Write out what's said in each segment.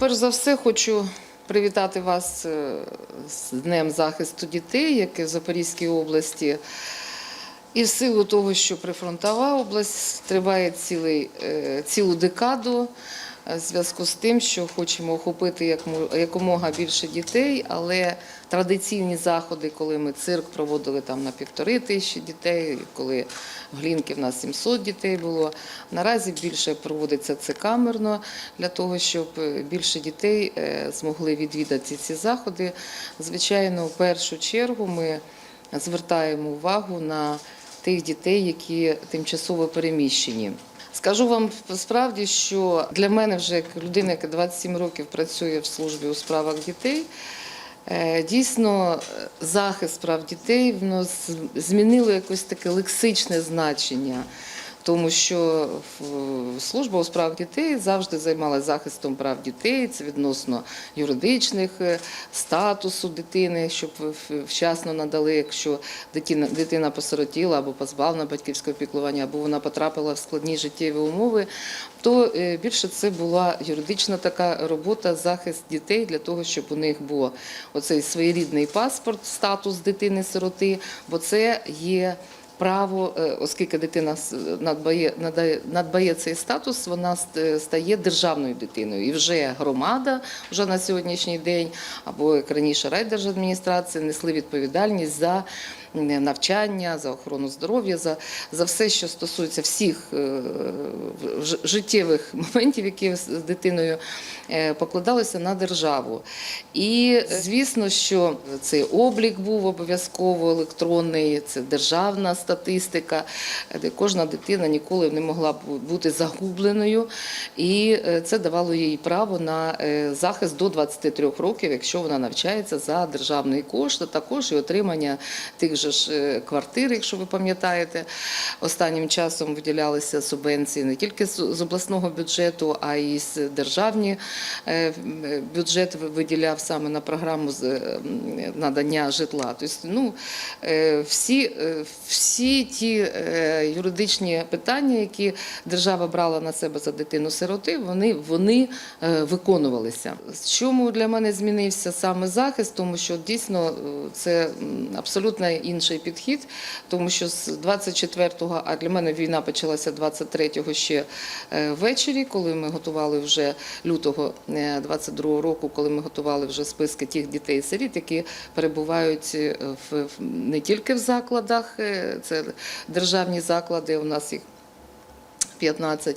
Перш за все, хочу привітати вас е, з Днем захисту дітей, яке в Запорізькій області. І в силу того, що прифронтова область триває цілий, е, цілу декаду, в зв'язку з тим, що хочемо охопити якомога більше дітей, але традиційні заходи, коли ми цирк проводили там на півтори тисячі дітей, коли в Глінки в нас 700 дітей було. Наразі більше проводиться це камерно для того, щоб е, більше дітей е, змогли відвідати ці заходи. Звичайно, в першу чергу ми звертаємо увагу на тих дітей, які тимчасово переміщені. Скажу вам справді, що для мене вже як людина, яка 27 років працює в службі у справах дітей. е, Дійсно, е, захист прав дітей воно змінило якось таке лексичне значення, тому що служба у справах дітей завжди займалася захистом прав дітей. Це відносно юридичних е, статусу дитини, щоб вчасно надали, якщо дитина, посиротіла або позбавлена батьківського піклування, або вона потрапила в складні життєві умови, то е, більше це була юридична така робота, захист дітей для того, щоб у них був оцей своєрідний паспорт, статус дитини-сироти, бо це є. Право, е, оскільки дитина надбає, надбає цей статус, вона стає державною дитиною. І вже громада вже на сьогоднішній день, або як раніше райдержадміністрація, несли відповідальність за навчання, за охорону здоров'я, за, за все, що стосується всіх е, життєвих моментів, які з дитиною е, покладалися на державу. І е, звісно, що цей облік був обов'язково електронний, це державна статистика, де кожна дитина ніколи не могла бу- бути загубленою, і е, це давало їй право на е, захист до 23 років, якщо вона навчається за державний кошт, а також і отримання тих же ж е, квартир, якщо ви пам'ятаєте. Останнім часом виділялися субвенції не тільки з обласного бюджету, а й з державні бюджет виділяв саме на програму надання житла. Тобто, ну, всі, е, всі ті е, юридичні питання, які держава брала на себе за дитину-сироти, вони, вони е, виконувалися. Чому для мене змінився саме захист? Тому що дійсно е, це абсолютно інший підхід, тому що з 24-го, а для мене війна почалася 23-го ще ввечері, коли ми готували вже лютого 22-го року, коли ми готували вже списки тих дітей-сиріт, які перебувають в, не тільки в закладах, це державні заклади, у нас їх 15,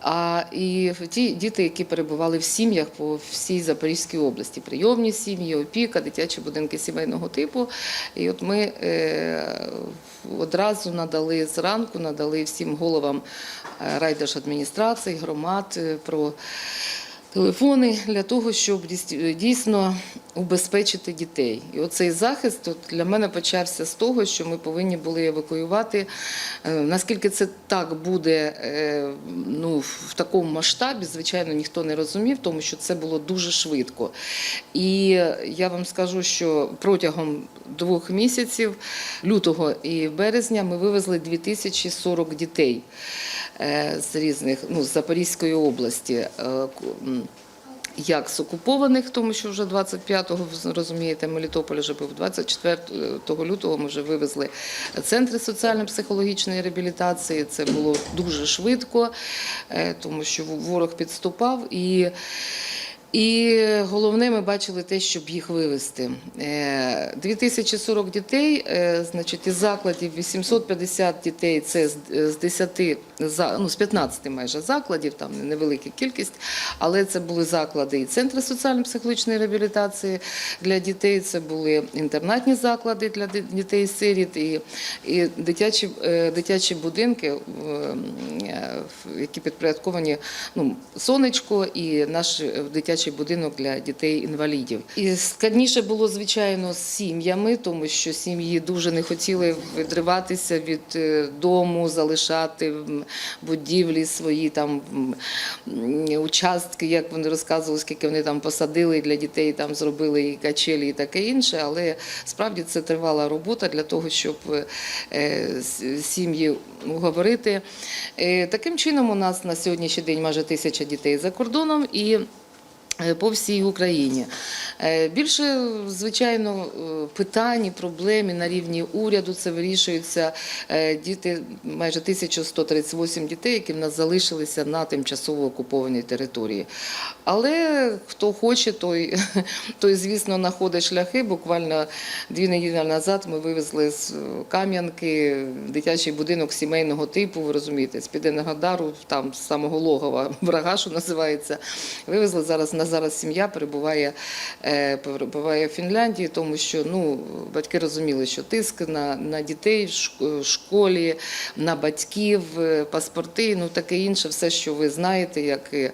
а і ті діти, які перебували в сім'ях по всій Запорізькій області, прийомні сім'ї, опіка, дитячі будинки сімейного типу. І от ми е, одразу надали зранку, надали всім головам е, райдержадміністрацій, громад е, про телефони для того, щоб дійс- дійсно убезпечити дітей. І оцей захист от для мене почався з того, що ми повинні були евакуювати. Е, Наскільки це так буде е, ну, в такому масштабі, звичайно, ніхто не розумів, тому що це було дуже швидко. І я вам скажу, що протягом двох місяців, лютого і березня, ми вивезли 2040 дітей е, з різних, ну, з Запорізької області. Як з окупованих, тому що вже 25-го, розумієте, Мелітополь вже був 24 лютого. Ми вже вивезли центри соціально-психологічної реабілітації. Це було дуже швидко, е, тому що ворог підступав і. І головне, ми бачили те, щоб їх вивезти. Е, 2040 дітей, е, значить, із закладів 850 дітей це з з 10, за- ну, з 15 майже закладів, там невелика кількість, але це були заклади і центри соціально-психологічної реабілітації для дітей, це були інтернатні заклади для дітей-сиріт і, і дитячі, е, дитячі будинки, е, е, які підпорядковані ну, сонечко і наш е, дитячий будинок для дітей-інвалідів. І складніше було, звичайно, з сім'ями, тому що сім'ї дуже не хотіли відриватися від е, дому, залишати будівлі свої там участки, як вони розказували, скільки вони там посадили для дітей, там зробили і качелі, і таке інше. Але справді це тривала робота для того, щоб е, сім'ї уговорити. Е, Таким чином, у нас на сьогоднішній день майже тисяча дітей за кордоном і. Е, по всій Україні. Е, Більше, звичайно, е, питань і проблем на рівні уряду це вирішується. Е, Діти, майже 1138 дітей, які в нас залишилися на тимчасово окупованій території. Але хто хоче, той, той звісно, знаходить шляхи. Буквально дві неділі назад ми вивезли з Кам'янки дитячий будинок сімейного типу, ви розумієте, з-під Енергодару, там з самого логова врага, що називається. Вивезли зараз на зараз сім'я перебуває, е, перебуває в Фінляндії, тому що ну, батьки розуміли, що тиск на, на дітей в школі, на батьків, е, паспорти, ну таке інше, все, що ви знаєте, як, е,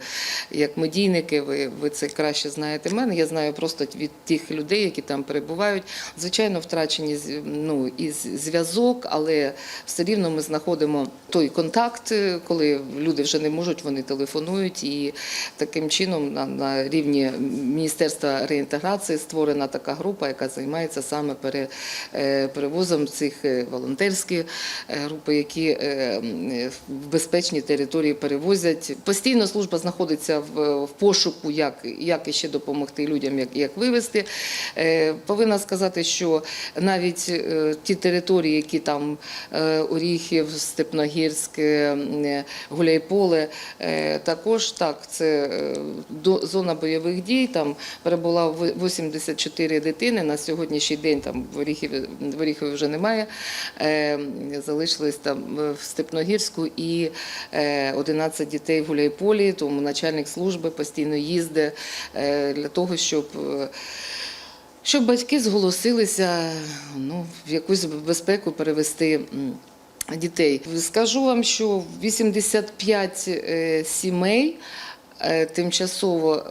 як медійники, ви, ви це краще знаєте мене. Я знаю просто від тих людей, які там перебувають. Звичайно, втрачені ну, і зв'язок, але все рівно ми знаходимо той контакт, коли люди вже не можуть, вони телефонують. І таким чином на, рівні Міністерства реінтеграції створена така група, яка займається саме е, перевозом цих е, волонтерські е, які е, в безпечні території перевозять. Постійно служба знаходиться в, пошуку, як, як іще допомогти людям, як, як вивезти. Повинна сказати, що навіть ті території, які там Оріхів, Степногірськ, Гуляйполе, також так, це до- зона бойових дій. Там перебула в- 84 дитини. На сьогоднішній день там в Оріхові, вже немає. Е, Залишились там е, в Степногірську і е, 11 дітей в Гуляйполі, тому начальник служби постійно їздить е, для того, щоб. е, щоб батьки зголосилися ну, в якусь безпеку перевести дітей. Скажу вам, що 85 е, сімей е, тимчасово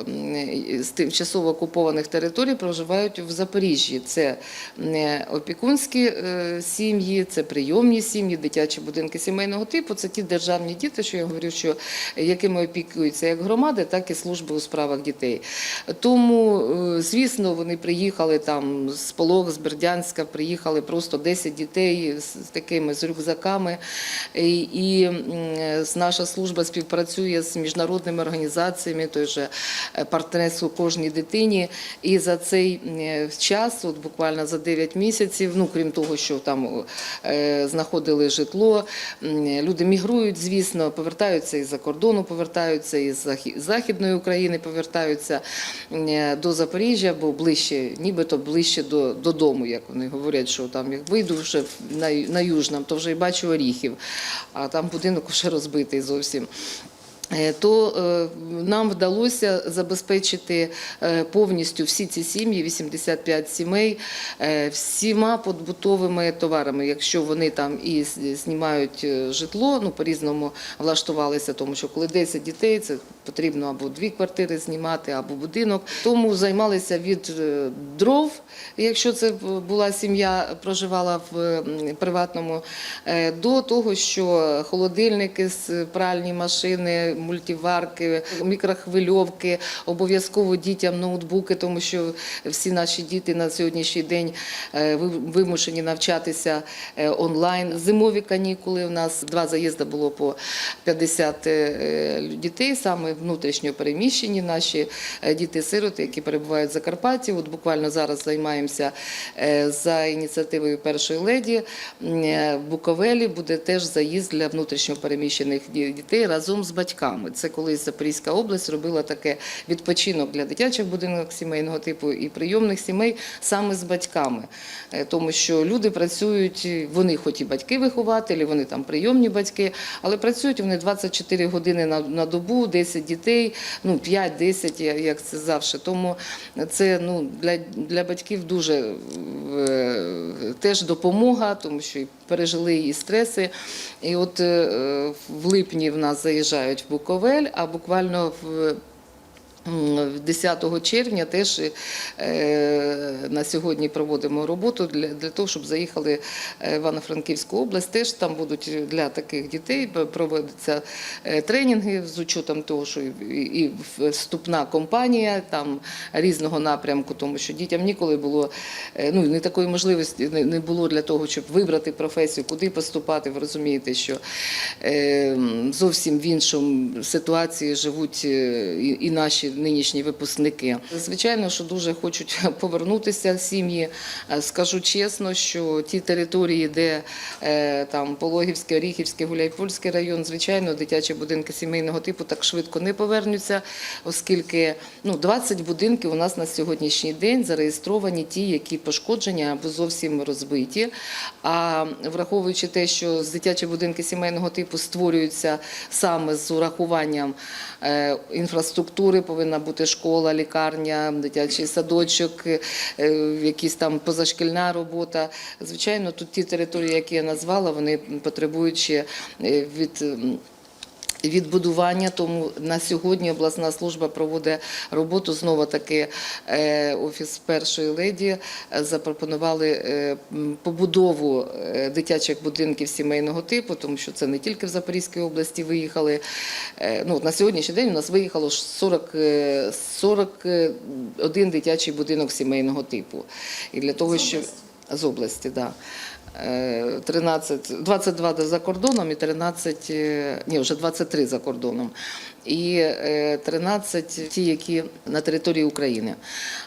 з тимчасово окупованих територій проживають в Запоріжжі. Це е, опікунські е, сім'ї, це прийомні сім'ї, дитячі будинки сімейного типу. Це ті державні діти, що я говорю, що якими опікуються як громади, так і служби у справах дітей. Тому, е, звісно, вони приїхали там з Полог, з Бердянська, приїхали просто 10 дітей з такими з рюкзаками. І, і е, наша служба співпрацює з міжнародними організаціями, той же е, партнерство кожній дитині. І за цей е, час, от буквально за 9 місяців, ну крім того, що там е, знаходили житло, люди мігрують, звісно, повертаються із-за кордону, повертаються із Західної України, повертаються до Запоріжжя, бо ближче, нібито ближче до, додому, як вони говорять, що там як вийду вже на, на Южном, то вже і бачу оріхів, а там будинок вже розбитий зовсім. Е, То е, нам вдалося забезпечити е, повністю всі ці сім'ї, 85 сімей, всіма побутовими товарами. Якщо вони там і знімають житло, ну по-різному влаштувалися, тому що коли 10 дітей, це потрібно або дві квартири знімати, або будинок. Тому займалися від дров, якщо це була сім'я, проживала в приватному, до того, що холодильники, с- пральні машини, мультиварки, мікрохвильовки, обов'язково дітям ноутбуки, тому що всі наші діти на сьогоднішній день е, вимушені навчатися е, онлайн. Зимові канікули у нас два заїзди було по 50 е, дітей, саме внутрішньо переміщені наші діти-сироти, які перебувають в Закарпатті. От буквально зараз займаємося за ініціативою першої леді. В Буковелі буде теж заїзд для внутрішньо переміщених дітей разом з батьками. Це колись Запорізька область робила таке відпочинок для дитячих будинок сімейного типу і прийомних сімей саме з батьками, Е, тому що люди працюють, вони хоч і батьки-вихователі, вони там прийомні батьки, але працюють вони 24 години на, добу, 10 дітей, ну 5-10, як це завжди. Тому це ну для, для батьків дуже е, теж допомога, тому що і пережили і стреси. І от е, в липні в нас заїжджають в Буковель, а буквально в 10 червня теж е, на сьогодні проводимо роботу для, того, щоб заїхали е, в Івано-Франківську область. Теж там будуть для таких дітей проводяться е, тренінги з учетом того, що і, вступна компанія там різного напрямку, тому що дітям ніколи було ну не такої можливості не, було для того, щоб вибрати професію, куди поступати. Ви розумієте, що зовсім в іншому ситуації живуть і, і нинішні випускники. Звичайно, що дуже хочуть повернутися сім'ї. Е, Скажу чесно, що ті території, де е, там Пологівський, Оріхівський, Гуляйпольський район, звичайно, дитячі будинки сімейного типу так швидко не повернуться, оскільки ну, 20 будинків у нас на сьогоднішній день зареєстровані ті, які пошкоджені або зовсім розбиті. А враховуючи те, що дитячі будинки сімейного типу створюються саме з урахуванням е, інфраструктури, повинна бути школа, лікарня, дитячий садочок, е, якісь там позашкільна робота. Звичайно, тут ті території, які я назвала, вони потребують е, від. Відбудування тому на сьогодні обласна служба проводить роботу. Знову таки е, офіс першої леді е, запропонували е, побудову дитячих будинків сімейного типу, тому що це не тільки в Запорізькій області виїхали. Ну, на сьогоднішній день у нас виїхало ж 40, е, 41 дитячий будинок сімейного типу. І для того, щоб з області. Да. Е, 13, 22 за кордоном і 13, е, ні, вже 23 за кордоном. І е, 13 ті, які на території України.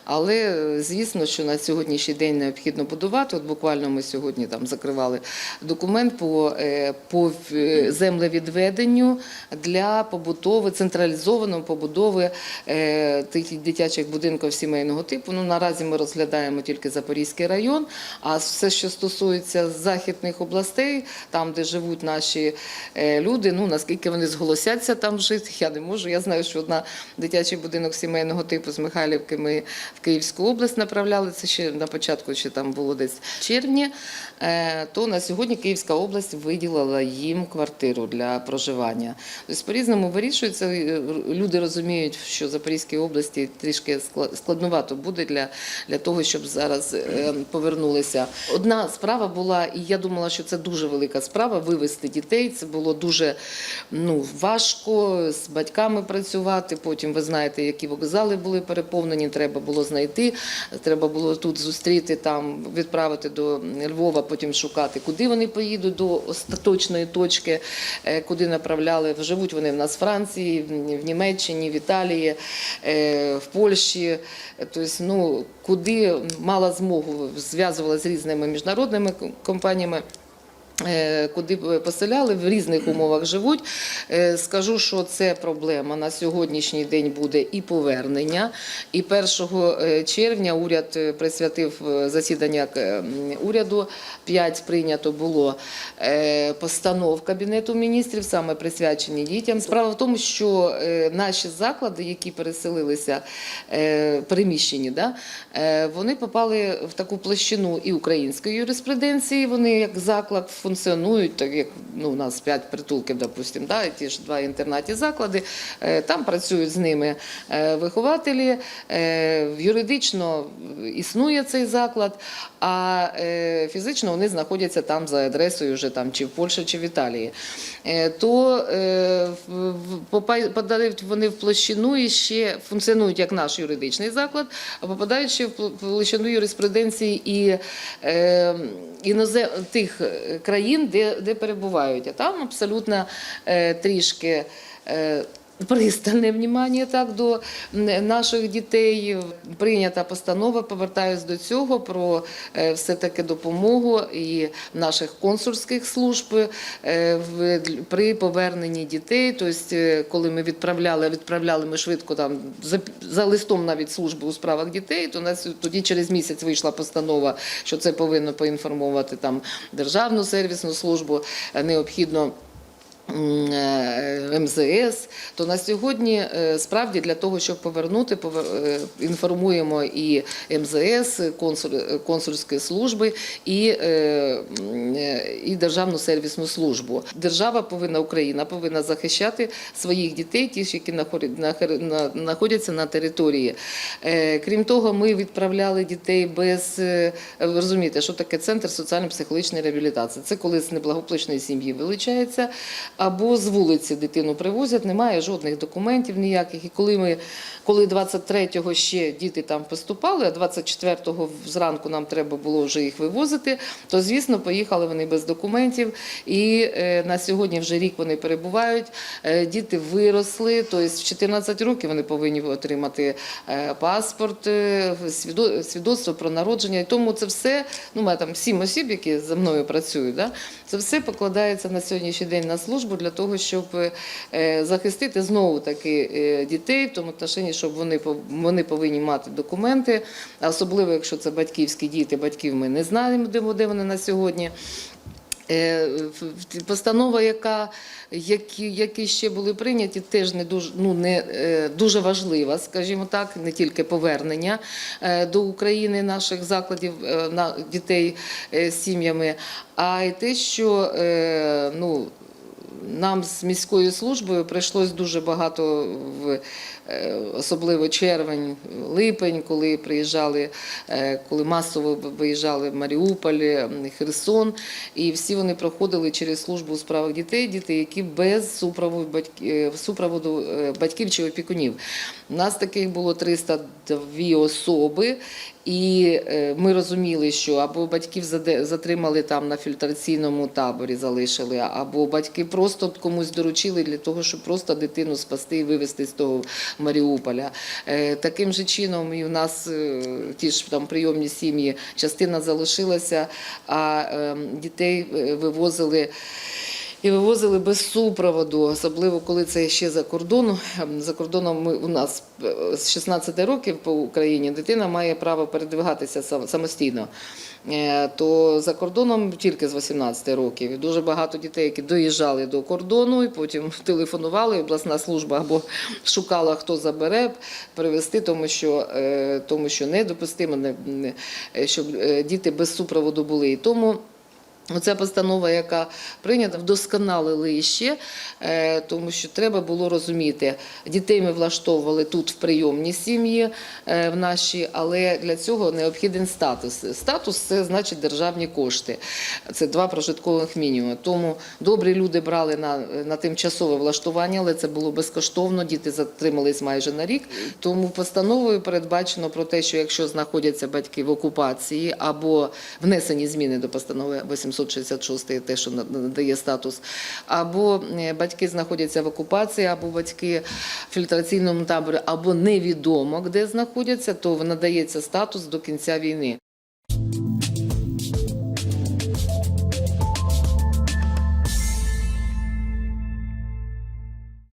Але е, звісно, що на сьогоднішній день необхідно будувати. От буквально ми сьогодні там закривали документ по, е, по е, землевідведенню для побудови, централізованої побудови е, тих дитячих будинків сімейного типу. Ну, наразі ми розглядаємо тільки Запорізький район, а все, що стосується західних областей, там, де живуть наші е, люди, ну наскільки вони зголосяться там жити, я не можу. Я знаю, що одна дитячий будинок сімейного типу з Михайлівки ми в Київську область направляли. Це ще на початку, чи там було десь в червні. Е, То на сьогодні Київська область виділила їм квартиру для проживання. Тобто по-різному вирішується. Е, Люди розуміють, що Запорізькій області трішки скла- складновато буде для, для того, щоб зараз е, повернулися. Одна справа була, і я думала, що це дуже велика справа вивезти дітей. Це було дуже ну, важко батьками працювати. Потім ви знаєте, які вокзали були переповнені. Треба було знайти. Треба було тут зустріти, там відправити до Львова, потім шукати, куди вони поїдуть до остаточної точки, е, куди направляли. Живуть вони в нас в Франції, в- Німеччині, в Італії, е, в Польщі. Тобто, ну, куди мала змогу зв'язувалася з різними міжнародними компаніями. Е, Куди поселяли в різних умовах живуть. Е, Скажу, що це проблема на сьогоднішній день буде і повернення. І 1 е, червня уряд присвятив засідання уряду. П'ять прийнято було постанов Кабінету міністрів, саме присвячені дітям. Справа в тому, що наші заклади, які переселилися е, вони попали в таку площину і української юриспруденції. Вони як заклад функціонують, так як ну, у нас п'ять притулків, допустимо, да, ті ж два інтернатні заклади. Е, Там працюють з ними е, вихователі. Е, Юридично існує цей заклад, а фізично вони знаходяться там за адресою вже там чи в Польщі, чи в Італії. То в- в- попа- подають вони в площину і ще функціонують як наш юридичний заклад, а попадають ще в площину юриспруденції і інозем... тих е, країн, де, де перебувають. А там абсолютно е, трішки. Е, Пристальне внимання так до наших дітей. Прийнята постанова. Повертаюсь до цього про е, все таки допомогу і наших консульських служб е, при поверненні дітей. Тобто, е, коли ми відправляли, відправляли ми швидко там за, за листом навіть служби у справах дітей, то нас тоді через місяць вийшла постанова, що це повинно поінформувати там державну сервісну службу. Необхідно МЗС, то на сьогодні е, справді для того, щоб повернути, повер- е, інформуємо і МЗС, консуль, е, консульські служби і, е, е, і Державну сервісну службу. Держава повинна, Україна повинна захищати своїх дітей, ті, які на- знаходяться на території. Е, Крім того, ми відправляли дітей без е, ви розумієте, що таке центр соціально-психологічної реабілітації. Це коли з неблагополучної сім'ї вилучається, або з вулиці дитину привозять, немає жодних документів ніяких. І коли ми, коли 23-го ще діти там поступали, а 24-го зранку нам треба було вже їх вивозити, то звісно поїхали вони без документів. І е, на сьогодні вже рік вони перебувають. Е, Діти виросли, тобто в 14 років вони повинні отримати е, паспорт, свідоцтво про народження. І тому це все, ну у там сім осіб, які за мною працюють. Да? Це все покладається на сьогоднішній день на службу для того, щоб е, захистити знову таки е, дітей в тому отношенні, щоб вони вони повинні мати документи, особливо якщо це батьківські діти, батьків ми не знаємо, де вони на сьогодні. Е, Постанова, яка, які, які ще були прийняті, теж не дуже, ну, не, дуже важлива, скажімо так, не тільки повернення до України наших закладів на дітей з сім'ями, а й те, що ну, нам з міською службою прийшлось дуже багато в е, особливо червень, липень, коли приїжджали, е, коли масово виїжджали в Маріуполь, Херсон, і всі вони проходили через службу у справах дітей, діти, які без супроводу батьків, супроводу е, батьків чи опікунів. У нас таких було 302 особи, і е, ми розуміли, що або батьків затримали там на фільтраційному таборі, залишили, або батьки просто комусь доручили для того, щоб просто дитину спасти і вивезти з того Маріуполя. Е, Таким же чином і в нас е, ті ж там прийомні сім'ї, частина залишилася, а е, дітей вивозили. І вивозили без супроводу, особливо коли це ще за кордоном. Ем, За кордоном ми у нас е, з 16 років по Україні дитина має право передвигатися сам- самостійно. Е, То за кордоном тільки з 18 років. Дуже багато дітей, які доїжджали до кордону, і потім телефонували, обласна служба або шукала, хто забере, привезти, тому що, е, тому що недопустимо, не- не- щоб діти без супроводу були. І тому Оця постанова, яка прийнята, вдосконалили ще, е, тому що треба було розуміти, дітей ми влаштовували тут в прийомні сім'ї е, в наші, але для цього необхіден статус. Статус це значить державні кошти. Це два прожиткових мінімуми. Тому добрі люди брали на, на тимчасове влаштування, але це було безкоштовно. Діти затримались майже на рік. Тому постановою передбачено про те, що якщо знаходяться батьки в окупації або внесені зміни до постанови 866, те, що надає статус, або е, батьки знаходяться в окупації, або батьки в фільтраційному таборі, або невідомо де знаходяться, то надається статус до кінця війни.